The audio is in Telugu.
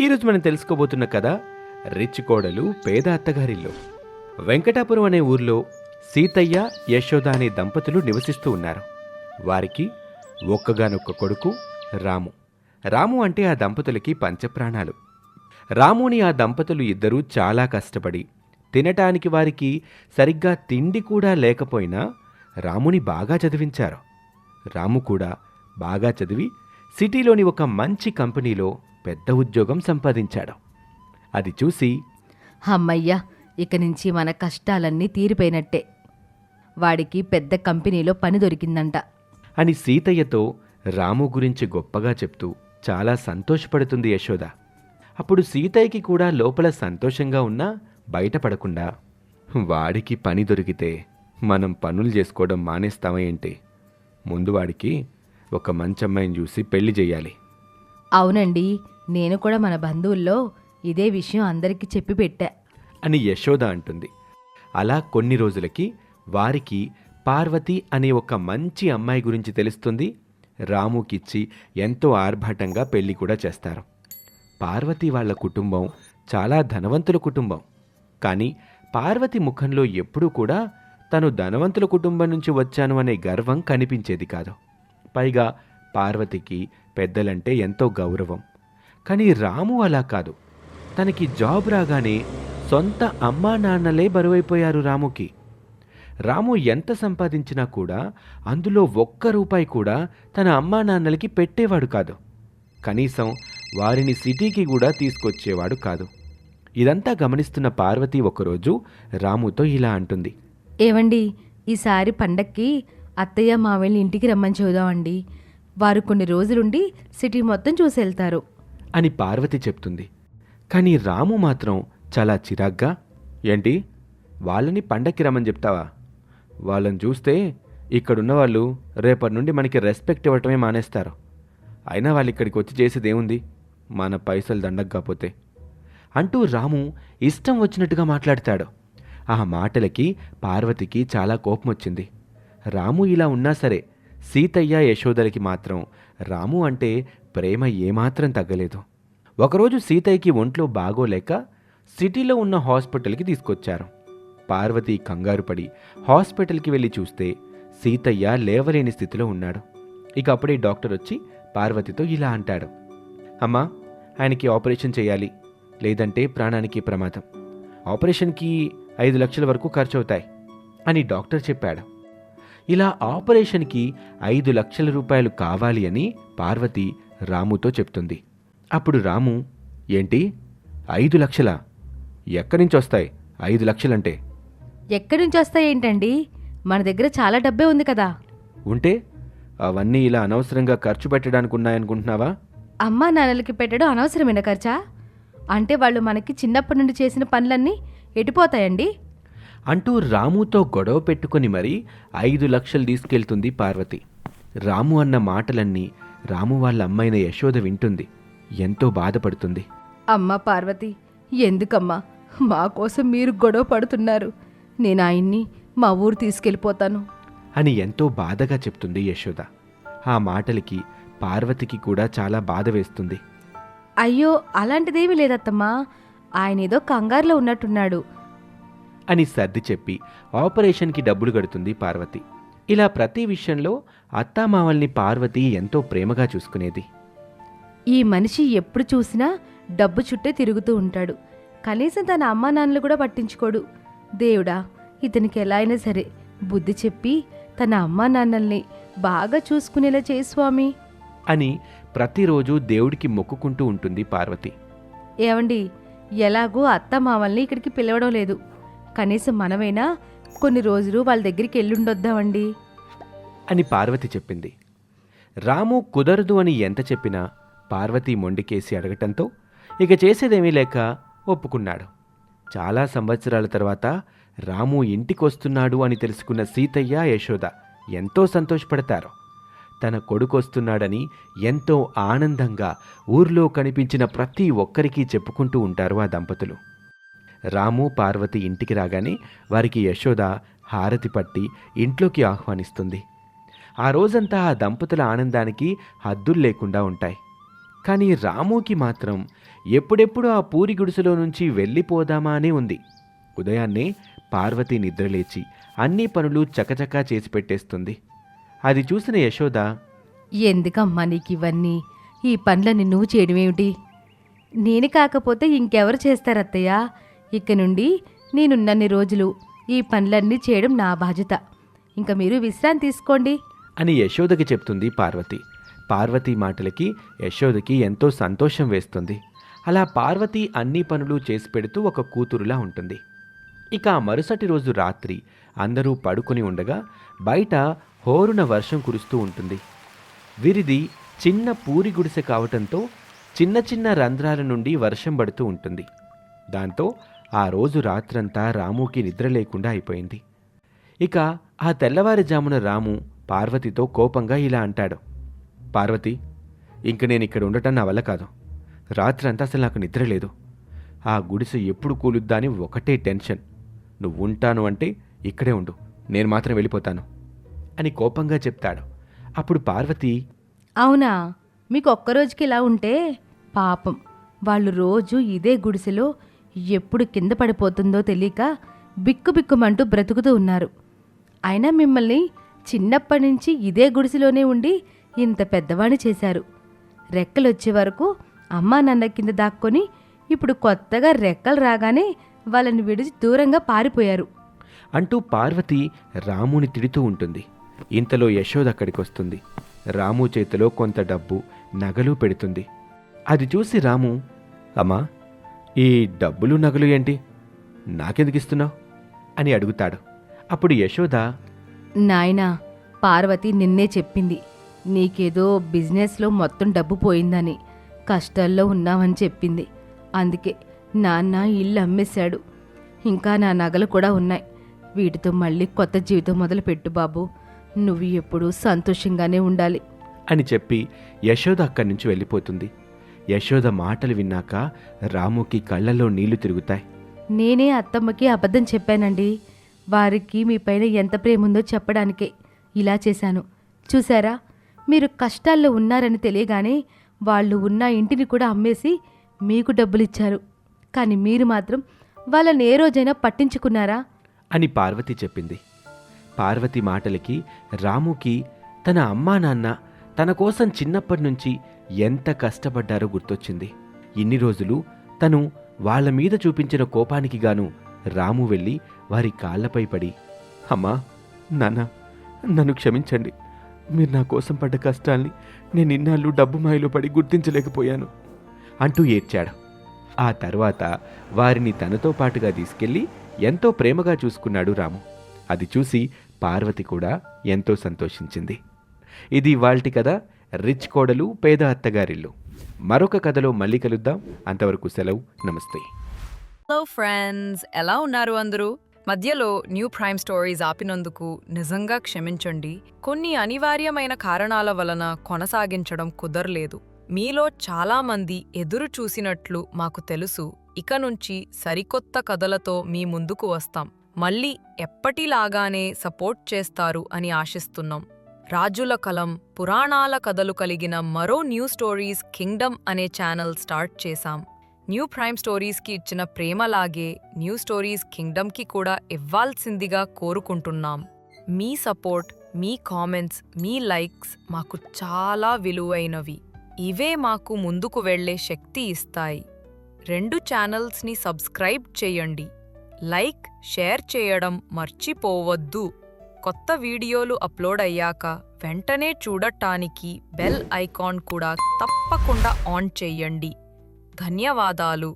ఈరోజు మనం తెలుసుకోబోతున్న కథ రిచ్ కోడలు పేద అత్తగారిల్లు. వెంకటాపురం అనే ఊర్లో సీతయ్య యశోద అనే దంపతులు నివసిస్తూ ఉన్నారు. వారికి ఒక్కగానొక్క కొడుకు రాము. రాము అంటే ఆ దంపతులకి పంచప్రాణాలు. రాముని ఆ దంపతులు ఇద్దరూ చాలా కష్టపడి తినటానికి వారికి సరిగ్గా తిండి కూడా లేకపోయినా రాముని బాగా చదివించారు. రాము కూడా బాగా చదివి సిటీలోని ఒక మంచి కంపెనీలో పెద్ద ఉద్యోగం సంపాదించాడు. అది చూసి అమ్మయ్యా ఇక నుంచి మన కష్టాలన్నీ తీరిపోయినట్టే. వాడికి పెద్ద కంపెనీలో పని దొరికిందంట. అని సీతయ్యతో రాము గురించి గొప్పగా చెప్తూ చాలా సంతోషపడుతుంది యశోద. అప్పుడు సీతయ్యకి కూడా లోపల సంతోషంగా ఉన్నా బయటపడకుండా వాడికి పని దొరికితే మనం పనులు చేసుకోవడం మానేస్తామా ఏంటి? ముందు వాడికి ఒక మంచి అమ్మాయిని చూసి పెళ్ళి చేయాలి. అవునండి నేను కూడా మన బంధువుల్లో ఇదే విషయం అందరికీ చెప్పి పెట్టా. అని యశోద అంటుంది. అలా కొన్ని రోజులకి వారికి పార్వతి అనే ఒక మంచి అమ్మాయి గురించి తెలుస్తుంది. రాముకిచ్చి ఎంతో ఆర్భాటంగా పెళ్ళి కూడా చేస్తారు. పార్వతి వాళ్ళ కుటుంబం చాలా ధనవంతుల కుటుంబం. కానీ పార్వతి ముఖంలో ఎప్పుడూ కూడా తను ధనవంతుల కుటుంబం నుంచి వచ్చాను అనే గర్వం కనిపించేది కాదు. పైగా పార్వతికి పెద్దలంటే ఎంతో గౌరవం. కానీ రాము అలా కాదు. తనకి జాబ్ రాగానే సొంత అమ్మా నాన్నలే బరువైపోయారు రాముకి. రాము ఎంత సంపాదించినా కూడా అందులో ఒక్క రూపాయి కూడా తన అమ్మా నాన్నలకి పెట్టేవాడు కాదు. కనీసం వారిని సిటీకి కూడా తీసుకొచ్చేవాడు కాదు. ఇదంతా గమనిస్తున్న పార్వతి ఒకరోజు రాముతో ఇలా అంటుంది. ఏవండి ఈసారి పండక్కి అత్తయ్య మావయ్యని ఇంటికి రమ్మని చూద్దామండి వారు కొన్ని రోజులుండి సిటీ మొత్తం చూసి వెళ్తారు అని పార్వతి చెప్తుంది. కానీ రాము మాత్రం చాలా చిరాగ్గా ఏంటి వాళ్ళని పండక్కి రమ్మని చెప్తావా? వాళ్ళని చూస్తే ఇక్కడున్న వాళ్ళు రేపటి నుండి మనకి రెస్పెక్ట్ ఇవ్వటమే మానేస్తారు. అయినా వాళ్ళు ఇక్కడికి వచ్చి చేసేది ఏముంది మన పైసలు దండకు అంటూ రాము ఇష్టం వచ్చినట్టుగా మాట్లాడతాడు. ఆ మాటలకి పార్వతికి చాలా కోపం వచ్చింది. రాము ఇలా ఉన్నా సరే సీతయ్య యశోదలకి మాత్రం రాము అంటే ప్రేమ ఏమాత్రం తగ్గలేదు. ఒకరోజు సీతయ్యకి ఒంట్లో బాగోలేక సిటీలో ఉన్న హాస్పిటల్కి తీసుకొచ్చారు. పార్వతి కంగారు పడి హాస్పిటల్కి వెళ్ళి చూస్తే సీతయ్య లేవలేని స్థితిలో ఉన్నాడు. ఇక అప్పుడే డాక్టర్ వచ్చి పార్వతితో ఇలా అంటాడు. అమ్మా ఆయనకి ఆపరేషన్ చేయాలి. లేదంటే ప్రాణానికి ప్రమాదం. ఆపరేషన్కి ఐదు లక్షల వరకు ఖర్చు అవుతాయి అని డాక్టర్ చెప్పాడు. ఇలా ఆపరేషన్కి ఐదు లక్షల రూపాయలు కావాలి అని పార్వతి రాముతో చెప్తుంది. అప్పుడు రాము ఏంటి? ఐదు లక్షలా? ఎక్కడి నుంచి వస్తాయి ఐదు లక్షలంటే? ఎక్కడి నుంచి వస్తాయేంటండి మన దగ్గర చాలా డబ్బే ఉంది కదా. ఉంటే? అవన్నీ ఇలా అనవసరంగా ఖర్చు పెట్టడానికి ఉన్నాయనుకుంటున్నావా అమ్మా నాన్నలకి పెట్టడం అనవసరమైన ఖర్చా? అంటే వాళ్ళు మనకి చిన్నప్పటి నుండి చేసిన పనులన్నీ ఎటుపోతాయండి? అంటూ రాముతో గొడవ పెట్టుకొని మరీ ఐదు లక్షలు తీసుకెళ్తుంది పార్వతి. రాము అన్న మాటలన్నీ రాము వాళ్ళ అమ్మైన యశోద వింటుంది. ఎంతో బాధపడుతుంది. అమ్మా పార్వతి ఎందుకమ్మా? మా కోసం మీరు గొడవ పడుతున్నారు. నేను ఆయన్ని మా ఊరు తీసుకెళ్ళిపోతాను. అని ఎంతో బాధగా చెప్తుంది యశోద. ఆ మాటలకి పార్వతికి కూడా చాలా బాధ వేస్తుంది. అయ్యో అలాంటిదేమీ లేదత్తమ్మా. ఆయన ఏదో కంగారులో ఉన్నట్టున్నాడు. అని సర్ది చెప్పి ఆపరేషన్కి డబ్బులు కడుతుంది పార్వతి. ఇలా ప్రతి విషయంలో అత్తామామల్ని పార్వతి ఎంతో ప్రేమగా చూసుకునేది. ఈ మనిషి ఎప్పుడు చూసినా డబ్బు చుట్టే తిరుగుతూ ఉంటాడు. కనీసం తన అమ్మా నాన్నలు కూడా పట్టించుకోడు. దేవుడా ఇతనికి ఎలా అయినా సరే బుద్ధి చెప్పి తన అమ్మా నాన్నల్ని బాగా చూసుకునేలా చేయి స్వామి. అని ప్రతిరోజు దేవుడికి మొక్కుకుంటూ ఉంటుంది పార్వతి. ఏమండి ఎలాగో అత్త మామల్ని ఇక్కడికి పిలవడం లేదు. కనీసం మనమైనా కొన్ని రోజులు వాళ్ళ దగ్గరికి వెళ్ళుండొద్దామండి. అని పార్వతి చెప్పింది. రాము కుదరదు అని ఎంత చెప్పినా పార్వతి మొండికేసి అడగటంతో ఇక చేసేదేమీ లేక ఒప్పుకున్నాడు. చాలా సంవత్సరాల తర్వాత రాము ఇంటికొస్తున్నాడు అని తెలుసుకున్న సీతయ్య యశోద ఎంతో సంతోషపడతారు. తన కొడుకొస్తున్నాడని ఎంతో ఆనందంగా ఊర్లో కనిపించిన ప్రతి ఒక్కరికి చెప్పుకుంటూ ఉంటారు ఆ దంపతులు. రాము పార్వతి ఇంటికి రాగానే వారికి యశోద హారతి పట్టి ఇంట్లోకి ఆహ్వానిస్తుంది. ఆ రోజంతా ఆ దంపతుల ఆనందానికి హద్దులు లేకుండా ఉంటాయి. కానీ రాముకి మాత్రం ఎప్పుడెప్పుడు ఆ పూరి గుడిసెలో నుంచి వెళ్ళిపోదామా అని ఉంది. ఉదయాన్నే పార్వతి నిద్రలేచి అన్ని పనులు చకచకా చేసి పెట్టేస్తుంది. అది చూసిన యశోద ఎందుకమ్మా నీకు ఇవన్నీ ఈ పనులన్నీ నువ్వు చేయడమేమిటి? నేను కాకపోతే ఇంకెవరు చేస్తారత్తయ్యా? ఇక నుండి నేనున్నన్ని రోజులు ఈ పనులన్నీ చేయడం నా బాధ్యత. ఇంకా మీరు విశ్రాంతి తీసుకోండి. అని యశోదకి చెప్తుంది పార్వతి. పార్వతి మాటలకి యశోదకి ఎంతో సంతోషం వేస్తుంది. అలా పార్వతి అన్ని పనులు చేసి పెడుతూ ఒక కూతురులా ఉంటుంది. ఇక మరుసటి రోజు రాత్రి అందరూ పడుకొని ఉండగా బయట హోరున వర్షం కురుస్తూ ఉంటుంది. విరిది చిన్న పూరి గుడిసె కావటంతో చిన్న చిన్న రంధ్రాల నుండి వర్షం పడుతూ ఉంటుంది. దాంతో ఆ రోజు రాత్రంతా రాముకి నిద్ర లేకుండా అయిపోయింది. ఇక ఆ తెల్లవారుజామున రాము పార్వతితో కోపంగా ఇలా అంటాడు. పార్వతి ఇంక నేను ఇక్కడ ఉండటం నా వల్ల కాదు. రాత్రంతా అసలు నాకు నిద్ర లేదు. ఆ గుడిసె ఎప్పుడు కూలుద్దా అని ఒకటే టెన్షన్. నువ్వు ఉంటాను అంటే ఇక్కడే ఉండు. నేను మాత్రం వెళ్ళిపోతాను. అని కోపంగా చెప్తాడు. అప్పుడు పార్వతి అవునా? మీకు ఒక్కరోజుకి ఇలా ఉంటే పాపం. వాళ్ళు రోజు ఇదే గుడిసెలో ఎప్పుడు కింద పడిపోతుందో తెలియక బిక్కుబిక్కుమంటూ బ్రతుకుతూ ఉన్నారు. అయినా మిమ్మల్ని చిన్నప్పటి నుంచి ఇదే గుడిసెలోనే ఉండి ఇంత పెద్దవాణి చేశారు. రెక్కలు వచ్చే వరకు అమ్మా నాన్న కింద దాక్కొని ఇప్పుడు కొత్తగా రెక్కలు రాగానే వాళ్ళని విడిచి దూరంగా పారిపోయారు. అంటూ పార్వతి రాముని తిడుతూ ఉంటుంది. ఇంతలో యశోద అక్కడికి వస్తుంది రాము చేతిలో కొంత డబ్బు నగలు పెడుతుంది. అది చూసి రాము అమ్మా ఈ డబ్బులు నగలు ఏంటి? నాకెందుకు ఇస్తున్నావు అని అడుగుతాడు. అప్పుడు యశోద నాయనా పార్వతి నిన్నే చెప్పింది. నీకేదో బిజినెస్లో మొత్తం డబ్బు పోయిందని కష్టాల్లో ఉన్నావని చెప్పింది. అందుకే నాన్న ఇల్లు అమ్మేశాడు. ఇంకా నా నగలు కూడా ఉన్నాయి. వీటితో మళ్ళీ కొత్త జీవితం మొదలు పెట్టు బాబు. నువ్వు ఎప్పుడూ సంతోషంగానే ఉండాలి. అని చెప్పి యశోద అక్కడి నుంచి వెళ్ళిపోతుంది. యశోద మాటలు విన్నాక రాముకి కళ్ళల్లో నీళ్ళు తిరుగుతాయి. నేనే అత్తమ్మకి అబద్ధం చెప్పానండి. వారికి మీ పైన ఎంత ప్రేమ ఉందో చెప్పడానికే ఇలా చేశాను. చూసారా మీరు కష్టాల్లో ఉన్నారని తెలియగానే వాళ్ళు ఉన్న ఇంటిని కూడా అమ్మేసి మీకు డబ్బులు ఇచ్చారు కానీ మీరు మాత్రం వాళ్ళని ఏ రోజైనా పట్టించుకున్నారా? అని పార్వతి చెప్పింది. పార్వతి మాటలకి రాముకి తన అమ్మా నాన్న తన కోసం చిన్నప్పటి నుంచి ఎంత కష్టపడ్డారో గుర్తొచ్చింది. ఇన్ని రోజులు తను వాళ్ళ మీద చూపించిన కోపానికి గాను రాము వెళ్ళి వారి కాళ్ళపై పడి అమ్మా నాన్న నన్ను క్షమించండి. మీరు నా కోసం పడ్డ కష్టాల్ని నేను ఇన్నాళ్ళు డబ్బు మాయలో పడి గుర్తించలేకపోయాను అంటూ ఏడ్చాడు. ఆ తర్వాత వారిని తనతో పాటుగా తీసుకెళ్ళి ఎంతో ప్రేమగా చూసుకున్నాడు రాము. అది చూసి పార్వతి కూడా ఎంతో సంతోషించింది. ఇది ఇవాల్టి కదా రిచ్ కోడలు పేద అత్తగారిల్లు. మరొక కథలో మళ్ళీ కలుద్దాం. అంతవరకు సెలవు. నమస్తే. హలో ఫ్రెండ్స్ ఎలా ఉన్నారు అందరూ? మధ్యలో న్యూ ప్రైమ్ స్టోరీస్ ఆపినందుకు నిజంగా క్షమించండి. కొన్ని అనివార్యమైన కారణాల వలన కొనసాగించడం కుదరలేదు. మీలో చాలామంది ఎదురు చూసినట్లు మాకు తెలుసు. ఇక నుంచి సరికొత్త కథలతో మీ ముందుకు వస్తాం. మళ్ళీ ఎప్పటిలాగానే సపోర్ట్ చేస్తారు అని ఆశిస్తున్నాం. రాజుల కలం పురాణాల కథలు కలిగిన మరో న్యూ స్టోరీస్ కింగ్డమ్ అనే ఛానల్ స్టార్ట్ చేశాం. న్యూ ప్రైమ్ స్టోరీస్కి ఇచ్చిన ప్రేమలాగే న్యూ స్టోరీస్ కింగ్డమ్కి కూడా ఇవ్వాల్సిందిగా కోరుకుంటున్నాం. మీ సపోర్ట్ మీ కామెంట్స్ మీ లైక్స్ మాకు చాలా విలువైనవి. ఇవే మాకు ముందుకు వెళ్ళే శక్తి ఇస్తాయి. రెండు ఛానల్స్ని సబ్స్క్రైబ్ చేయండి. లైక్ షేర్ చేయడం మర్చిపోవద్దు. కొత్త వీడియోలు అప్లోడ్ అయ్యాక వెంటనే చూడటానికి బెల్ ఐకాన్ కూడా తప్పకుండా ఆన్ చేయండి. ధన్యవాదాలు.